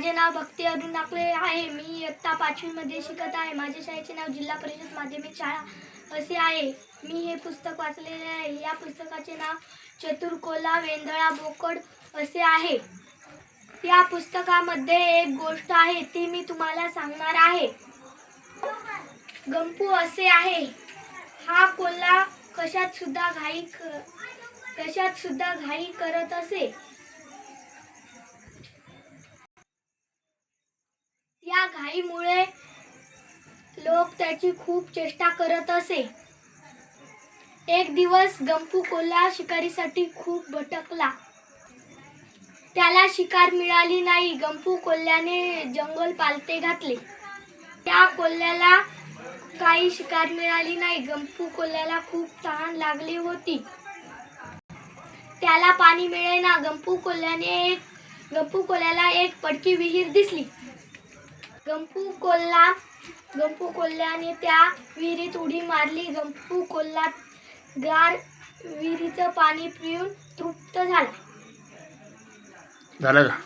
माझे नाव भक्ती अरुण नाकले आहे. मी इयत्ता पाचवीमध्ये शिकत आहे. माझ्या शाळेचे नाव जिल्हा परिषद माध्यमिक शाळा असे आहे. मी हे पुस्तक वाचलेले आहे. या पुस्तकाचे नाव चतुर्कोला वेंधळा बोकड असे आहे. या पुस्तकामध्ये एक गोष्ट आहे ती मी तुम्हाला सांगणार आहे. गंपू असे आहे. हा कोल्हा कशात सुद्धा घाई क- कशात सुद्धा घाई करत असे या घाईमुळे लोक त्याची खूप चेष्टा करत असे. एक दिवस गंपू कोल्हा शिकारीसाठी खूप भटकला. त्याला शिकार मिळाली नाही गंपू कोल्ह्याने जंगल पालते घातले. त्या कोल्ह्याला काही शिकार मिळाली नाही गंपू कोल्ह्याला खूप तहान लागली होती. त्याला पाणी मिळेना गंपू कोल्ह्याने एक गंपू कोल्ह्याला एक पडकी विहीर दिसली. गंपू कोल्हा. गंपू कोल्ह्याने त्या विहिरीत उडी मारली. गंपू कोल्हा गार विहिरीचं पाणी पिऊन तृप्त झाला. झालं का?